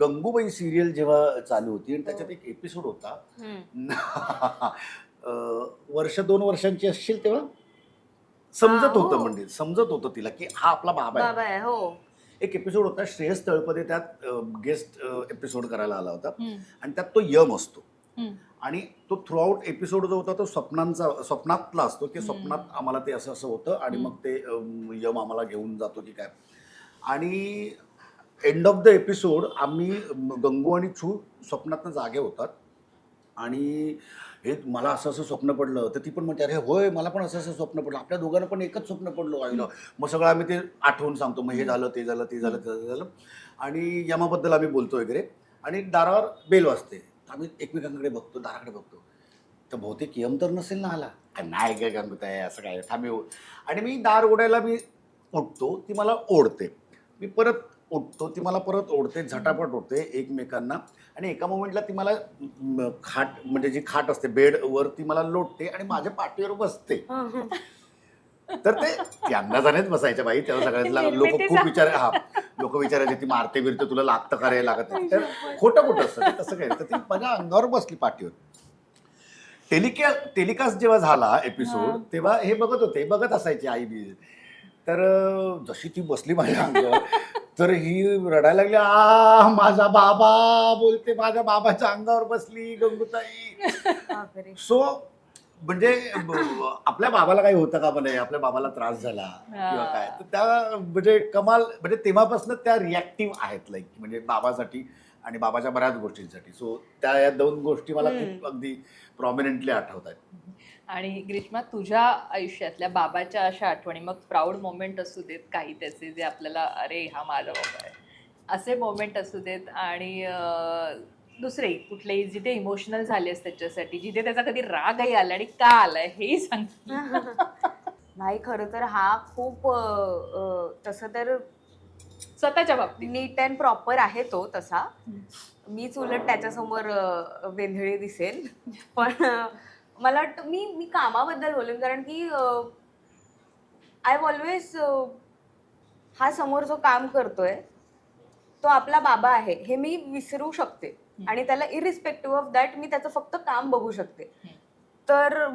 Gangubai serial जेव्हा चालू होती आणि त्याच्यात एक एपिसोड होता वर्ष दोन वर्षांची असशील तेव्हा समजत हा, होतं हो. म्हणजे समजत होतं तिला की हा आपला बाबा आहे हो एक एपिसोड होता श्रेयस तळपदे त्यात गेस्ट एपिसोड करायला आला होता. आणि त्यात तो यम असतो. आणि तो थ्रू आउट एपिसोड जो होता तो स्वप्नांचा स्वप्नातला असतो की. स्वप्नात आम्हाला ते असं असं होतं आणि. मग ते यम आम्हाला घेऊन जातो की काय आणि एंड ऑफ द एपिसोड आम्ही गंगू आणि छू स्वप्नातनं जागे होतात. आणि हे मला असं असं स्वप्न पडलं. तर ती पण म्हणते अरे होय मला पण असं असं स्वप्न पडलं. आपल्या दोघांना पण एकच स्वप्न पडलं आईला मग सगळं आम्ही ते आठवून सांगतो. मग हे झालं ते झालं ते झालं ते झालं आणि यमाबद्दल आम्ही बोलतो वगैरे. आणि दारावर बेल वाजते. आम्ही एकमेकांकडे बघतो दाराकडे बघतो. तर बहुतेक यम तर नसेल ना आला. "अ, नाही काय गंगत आहे असं काय? थांबी आणि मी दार ओढायला मी उठतो. ती मला ओढते. मी परत उठतो ती मला परत ओढते झटापट ओढते एकमेकांना. आणि एका मोमेंटला ती मला म, खाट म्हणजे जी खाट असते बेडवर ती मला लोटते आणि माझ्या पाठीवर बसते. तर ते ती अंदाजानेच बसायच्या बाई तेव्हा सगळ्यात लोक. खूप विचार हा लोक विचारायचे ती मारते बिरते तुला लागतं का रे? लागत नाही. तर खोटं खोटं असतं ते तसं काय तर ती माझ्या अंगावर बसली पाठीवर. टेलिका टेलिकास्ट जेव्हा झाला एपिसोड. तेव्हा हे बघत होते बघत असायची आई बी तर अं, जशी ती बसली माझ्या अंगावर तर ही रडायला लागली आ माझा बाबा बोलते माझ्या बाबाच्या अंगावर बसली गंगूताई. सो म्हणजे आपल्या बाबाला काही होतं का म्हणे आपल्या बाबाला त्रास झाला किंवा. काय तर त्या म्हणजे कमाल म्हणजे तेव्हापासून त्या रिॲक्टिव्ह आहेत लाईक म्हणजे बाबासाठी आणि बाबाच्या बऱ्याच गोष्टींसाठी सो त्या या दोन गोष्टी मला खूप. अगदी प्रॉमिनंटली आठवत आहेत आणि ग्रीष्मा तुझ्या आयुष्यातल्या बाबाच्या अशा आठवणी मग प्राऊड मोमेंट असू देत काही त्याचे जे आपल्याला अरे हा माझा बाबा आहे. असे मोमेंट असू देत आणि दुसरे कुठलेही जिथे इमोशनल झालेस त्याच्यासाठी जिथे त्याचा कधी रागही आला आणि का आलाय हेही सांग. नाही खरं तर हा खूप तसं तर स्वतःच्या बाबतीत. नीट अँड प्रॉपर आहे तो तसा. मीच उलट त्याच्यासमोर वेंधळी दिसेल पण मला वाटतं मी मी कामाबद्दल बोलेन कारण की आय ऑलवेज हा समोर जो काम करतोय तो आपला बाबा आहे हे मी विसरू शकते. आणि त्याला इरिस्पेक्टिव्ह ऑफ दॅट मी त्याचं फक्त काम बघू शकते. तर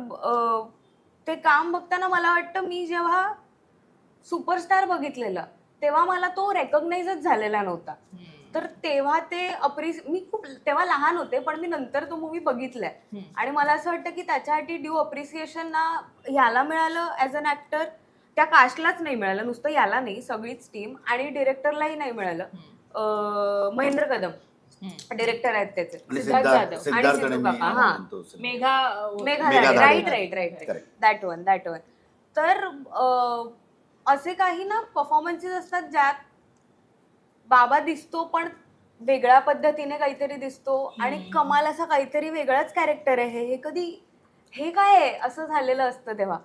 ते काम बघताना मला वाटतं मी जेव्हा सुपरस्टार बघितलेलं तेव्हा मला तो रेकग्नाइजच झालेला नव्हता. तर तेव्हा ते अप्रिस मी खूप तेव्हा लहान होते पण मी नंतर तो मूवी बघितलाय. आणि मला असं वाटतं की त्याच्यासाठी ड्यू अप्रिसिएशन ना ह्याला मिळालं ॲज अन ऍक्टर त्या कास्टलाच नाही मिळालं नुसतं याला नाही सगळीच टीम आणि डिरेक्टरलाही नाही मिळालं. अं, महेंद्र कदम. डिरेक्टर आहेत त्याचे. सिद्धार्थ जाधव. सिद्धार्थ आणि सिद्धू हा. Megha Megha. Right right right. That one that one तर असे काही ना परफॉर्मन्सेस असतात ज्यात बाबा दिसतो पण वेगळ्या पद्धतीने काहीतरी दिसतो आणि. कमाल असा काहीतरी वेगळाच कॅरेक्टर आहे. हे कधी हे काय आहे? असं झालेलं असतं तेव्हा.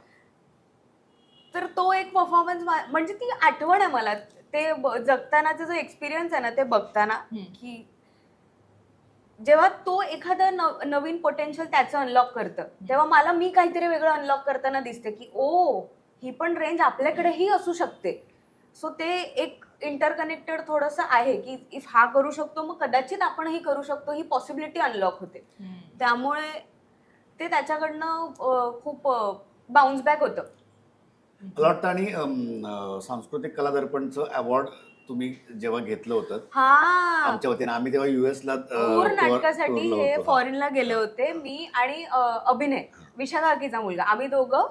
तर तो एक परफॉर्मन्स म्हणजे ती आठवण आहे मला. ते जगतानाचा जो एक्सपिरियन्स आहे ना ते बघताना. की जेव्हा तो एखादं नव- नवीन पोटेन्शियल त्याचं अनलॉक करतं तेव्हा मला मी काहीतरी वेगळं अनलॉक करताना दिसते की ओ ही पण रेंज आपल्याकडेही असू शकते. सो ते एक इंटरकनेक्टेड थोडंसं आहे की इफ हा करू शकतो मग कदाचित आपणही करू शकतो ही पॉसिबिलिटी अनलॉक होते. त्यामुळे ते त्याच्याकडनं खूप बाउन्स बॅक होतं. मला वाटतं आणि सांस्कृतिक कला दर्पणचं अवॉर्ड तुम्ही जेव्हा घेतलं होतं हा. आमच्या वतीने आम्ही तेव्हा युएस ला अं, टूर नाटकासाठी हे. फॉरेनला गेले होते मी आणि अभिनय विशाखा काकीचा मुलगा. आम्ही दोघं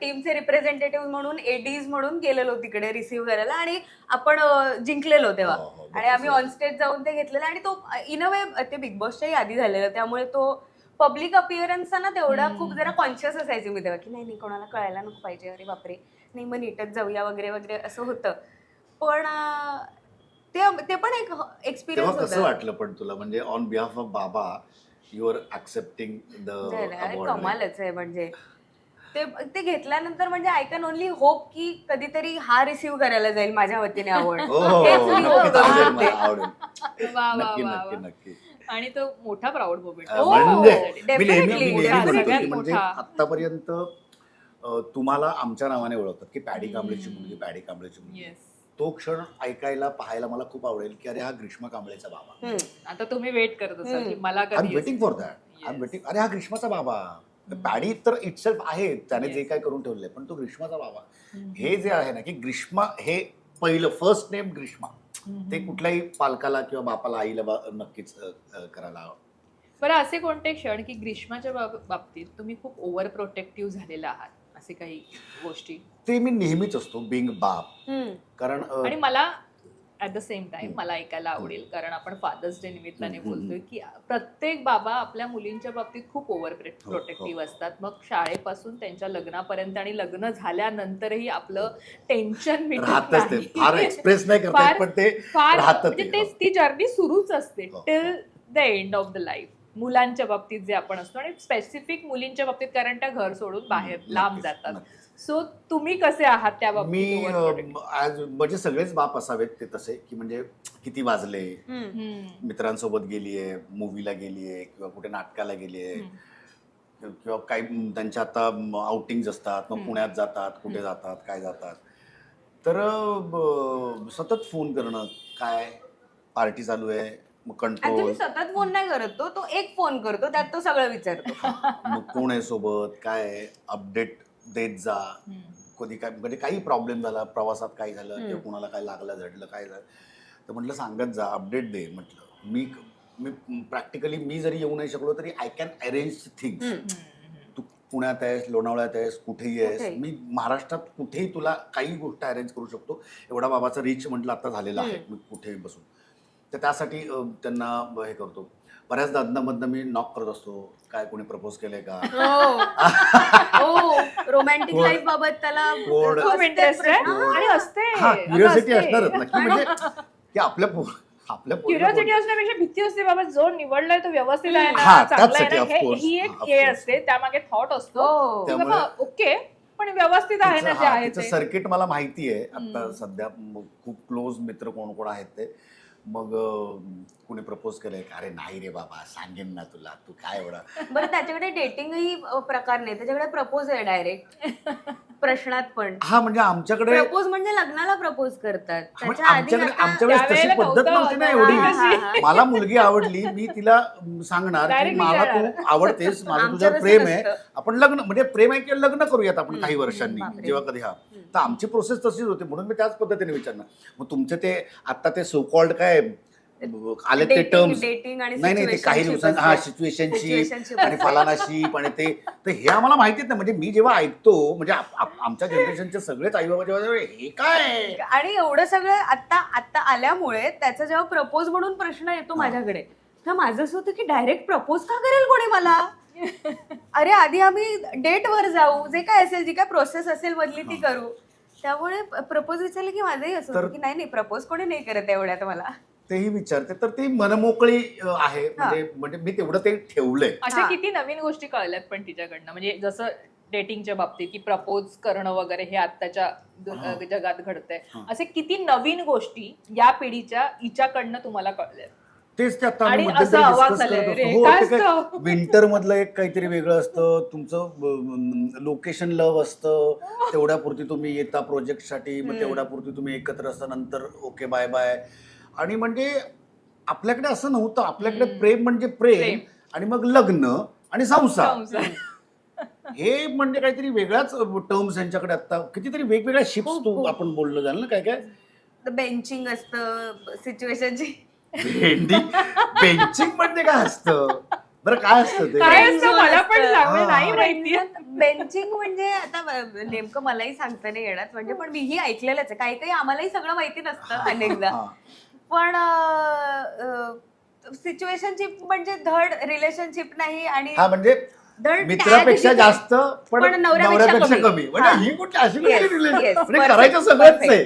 टीमचे रिप्रेझेंटेटिव्ह म्हणून एडीज म्हणून गेलेलो तिकडे रिसिव्ह करायला आणि आपण जिंकलेलो तेव्हा. हो, हो, आणि आम्ही. ऑन स्टेज जाऊन ते घेतलेलं आणि तो इन अ वे ते बिग बॉसच्याही आधी झालेलं. त्यामुळे तो पब्लिक अपिअरन्सचा ना तेवढा. खूप जरा कॉन्शियस असायचे मी तेव्हा की नाही नाही कोणाला कळायला नको पाहिजे. अरे बापरे. नाही मग नीटच जाऊया वगैरे वगैरे असं होतं. पण ते ते पण एक एक्सपिरियन्स कसं वाटलं पण तुला? म्हणजे ऑन बिहाफ ऑफ बाबा यू आर ऍक्सेप्टिंग द कमालच आहे म्हणजे. ते ते घेतल्यानंतर म्हणजे आय कॅन ओनली होप की कधीतरी हा रिसिव्ह करायला जाईल माझ्या वतीने आवड हो हो, हेच हो, नक्कीच. आवडेल मला, आवडेल. वा वा नक्की वा नक्की वा. नक्की. आणि तो मोठा प्राऊड मोमेंट अं, हो, म्हणजे मी नेहमी मी definitely. नेहमी मोठा, म्हणतो सगळ्यात की म्हणजे मोठा. आतापर्यंत तुम्हाला आमच्या नावाने ओळखतात की पॅडी कांबळेची. मुलगी पॅडी कांबळेची मुलगी. येस तो क्षण ऐकायला पाहायला मला खूप आवडेल की अरे हा ग्रीष्मा कांबळेचा बाबा. हम्म. आता तुम्ही वेट करत असाल की. मला आय एम कधी waiting for that I am waiting अरे हा ग्रीष्माचा बाबा. पॅडी तर इटसेल्फ आहे त्याने जे. काय करून ठेवलंय पण तो ग्रीष्माचा बाबा. हे जे आहे ना की ग्रीष्मा हे पहिलं फर्स्ट नेम ग्रीष्मा. ते कुठल्याही पालकाला किंवा बापाला आईला नक्कीच करायला आवडतं. बरं असे कोणते क्षण की ग्रीष्माच्या बाब- बाबतीत तुम्ही खूप ओव्हर प्रोटेक्टिव्ह झालेला आहात असे काही गोष्टी ते मी नेहमीच असतो बिंग बाप. कारण आणि मला ऍट द सेम टाइम. मला ऐकायला आवडेल कारण आपण फादर्स डे निमित्ताने बोलतोय की प्रत्येक बाबा आपल्या मुलींच्या बाबतीत खूप ओव्हर हो, प्रोटेक्टिव्ह असतात मग शाळेपासून त्यांच्या लग्नापर्यंत आणि लग्न झाल्यानंतरही आपलं टेन्शन. फार एक्सप्रेस नाही फार- म्हणजे तेच हो. ती जर्नी सुरूच असते हो. Till the end of the life मुलांच्या बाबतीत जे आपण असतो आणि स्पेसिफिक मुलींच्या बाबतीत कारण त्या घर सोडून बाहेर लांब जातात. सो तुम्ही कसे आहात त्या मी बाबतीत overprotective? आज म्हणजे सगळेच बाप असावेत ते तसे की म्हणजे किती वाजले हम्म. हम्म. मित्रांसोबत गेलीये मूवीला गेलीये किंवा कुठे नाटकाला गेलीये. किंवा काही त्यांच्या आता आउटिंग असतात मग हम्म. पुण्यात जातात कुठे. जातात काय जातात तर ब- सतत फोन करणं काय पार्टी चालू आहे मग कंट्रोल ऍक्च्युली सतत फोन नाही करत तो तो एक फोन करतो त्यात तो सगळं विचारतो मग कोण आहे सोबत काय अपडेट देत जा. कधी काय म्हणजे काही प्रॉब्लेम झाला प्रवासात काय झालं. किंवा कोणाला काय लागलं झडलं काय झालं. तर म्हटलं सांगत जा अपडेट दे म्हटलं. मी मी प्रॅक्टिकली मी जरी येऊ नाही शकलो तरी आय कॅन अरेंज थिंग्स. तू पुण्यात आहेस लोणावळ्यात आहेस कुठेही आहेस. मी महाराष्ट्रात कुठेही तुला काही गोष्ट अरेंज करू शकतो. एवढा बाबाचा रीच म्हटलं आता झालेला आहे. मी कुठेही बसून. तर त्यासाठी त्यांना हे करतो. बऱ्याचदा अदनामधनं मी नॉक करत असतो. काय कोणी प्रपोज केलंय का? हो. रोमॅन्टिक कोण- लाईफ बाबत त्याला कोण- खूप असते इंटरेस्ट आहे. प्रश्न. आणि असते. हा क्युरियोसिटी. असणारच नक्की. म्हणजे की आपल्या पो- आपल्या पोरीला क्युरियोसिटी असण्यापेक्षा भीती असते बाबा जो निवडलाय तो व्यवस्थित आहे. हा, ना चांगला आहे ना? of हे- course. ही एक Of हे course. असते. त्यामागे थॉट असतो. हो. की त्यामुळे- बाबा ओके पण व्यवस्थित आहे ना जे आहे ते. सर्किट मला माहिती आहे आता हम्म. सध्या म- खूप क्लोज मित्र कोण कोण आहेत ते. मग कुणी प्रपोज केलंय का? अरे नाही रे बाबा सांगेन ना तुला तू काय एवढा बरं त्याच्याकडे डेटिंगही प्रकार नाही त्याच्याकडे प्रपोज आहे डायरेक्ट प्रश्नात पण हा म्हणजे आमच्याकडे प्रपोज म्हणजे लग्नाला प्रपोज करतात म्हणजे त्याच्या आधी आमच्याकडे आता- आमच्या वेळेस तशी त्यावेळेला पद्धत नव्हतं, नव्हती ना हा, एवढी हा, हा, हा. मला मुलगी आवडली मी तिला सांगणार की Direct मला विचारणार. तू आवडतेस माझं आमचं तुझ्यावर प्रेम आहे नसतं. आपण लग्न म्हणजे प्रेम आहे किंवा लग्न करूयात आपण काही वर्षांनी बापरे. जेव्हा कधी हा. तर आमची प्रोसेस तशीच होती म्हणून मी त्याच पद्धतीने विचारणार मग तुमचे ते आता ते सो कॉल्ड काय आले ते टर्म्स dating आणि नाही नाही ते काही दिवसांनी हा Situationship आणि असते. फलानाशिप आणि ते तर हे आम्हाला माहितीच नाही. म्हणजे मी जेव्हा ऐकतो म्हणजे आमच्या जनरेशनचे सगळेच आई बाबा जेव्हा हे काय आणि एवढं सगळं आता आता आल्यामुळे त्याचा जेव्हा प्रपोज म्हणून प्रश्न येतो. माझ्याकडे तर माझं असं होतं की डायरेक्ट प्रपोज का करेल कोणी मला? अरे आधी आम्ही डेटवर जाऊ जे काय असेल जी काय प्रोसेस असेल मधली ती. करू. त्यामुळे प्रपोज विचारलं की माझंही असं की नाही नाही प्रपोज कोणी नाही करत एवढ्यात मला. तेही विचारते तर ती मनमोकळी अ, आहे म्हणजे म्हणजे मी तेवढं ते ठेवलंय अशा हा. किती नवीन गोष्टी कळल्यात पण तिच्याकडनं म्हणजे जसं डेटिंगच्या बाबतीत की प्रपोज करणं वगैरे हे आत्ताच्या द- हा. जगात घडतंय हा. असे किती नवीन गोष्टी या पिढीच्या हिच्याकडनं तुम्हाला कळल्यात तेच ते आता आणि असं आवाज रे. हो, काय ते काय असतं? विंटर मधलं एक काहीतरी वेगळं असतं तुमचं लोकेशन लव असतं तेवढ्यापुरती तुम्ही येता प्रोजेक्टसाठी मग हम्म. तेवढ्यापुरती तुम्ही एकत्र असता नंतर ओके बाय बाय आणि म्हणजे आपल्याकडे असं नव्हतं आपल्याकडे. प्रेम म्हणजे प्रेम. आणि मग लग्न आणि संसार संसार. हे म्हणजे काहीतरी वेगळाच टर्म्स यांच्याकडे आता कितीतरी वेगवेगळ्या शिप्स तू. आपण बोललो झालं ना काय काय बेंचिंग असतं सिच्युएशनची बेंचिंग म्हणजे काय असतं बरं काय असतं ते काय असतं मला पण. सांग. नाही माहिती बेंचिंग म्हणजे आता नेमकं मलाही सांगता नाही येणार म्हणजे पण मीही ऐकलेलंच आहे काही काही आम्हालाही सगळं माहिती नसतं अनेकदा. पण सिच्युएशनशिप म्हणजे धड रिलेशनशिप नाही आणि हा म्हणजे मित्रापेक्षा जास्त पण नवऱ्यापेक्षा कमी. म्हणजे हा. कुठली अशी कुठली म्हणजे करायचं सगळंच. आहे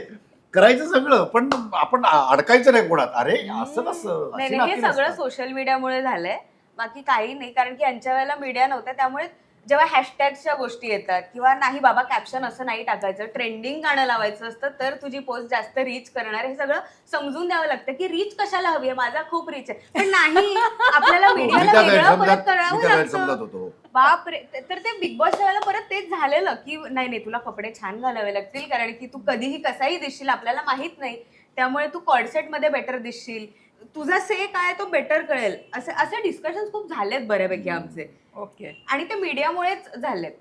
करायचं सगळं पण आपण अडकायचं नाही कोणात अरे असं कसं हे सगळं. सोशल मीडियामुळे झालंय बाकी काही नाही कारण की यांच्या वेळेला मीडिया नव्हता त्यामुळे जेव्हा हॅशटॅगच्या गोष्टी येतात किंवा नाही बाबा कॅप्शन असं नाही टाकायचं ट्रेंडिंग गाणं लावायचं असतं तर तुझी पोस्ट जास्त रीच करणार हे सगळं समजून द्यावं लागतं की रीच कशाला हवी आहे? माझा खूप रीच आहे. पण नाही आपल्याला हो, मीडियाला त्या वेगळं परत करावं लागतं. होतो बाप रे तर ते बिग बॉस वेळेला परत तेच झालेलं की नाही नाही तुला कपडे छान घालावे लागतील कारण की तू कधीही कसाही दिसशील आपल्याला माहीत नाही. त्यामुळे तू कॉर्डसेटमध्ये बेटर दिसशील. तुझा से काय तो बेटर कळेल. असे असे डिस्कशन खूप झालेत बऱ्यापैकी आमचे. ओके. आणि ते मीडियामुळेच झालेत.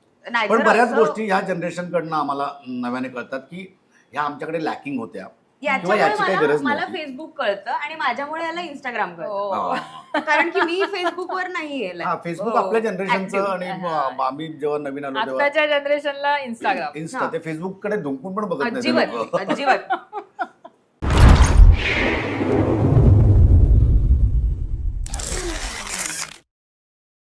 पण बऱ्याच गोष्टी ह्या जनरेशन कडनं आम्हाला नव्याने कळतात की ह्या आमच्याकडे लॅकिंग होत्या. याच्यामुळे मला फेसबुक कळतं आणि माझ्यामुळे याला इंस्टाग्राम कळतं. हो. हा. कारण की मी फेसबुकवर नाही आहे हा फेसबुक हो, आपल्या जनरेशनचं active. आणि हा. आम्ही जेव्हा नवीन आलो तेव्हा जनरेशनला इंस्टाग्राम इन्स्टा ते फेसबुककडे धुंकून पण बघत नाही. अजिबात.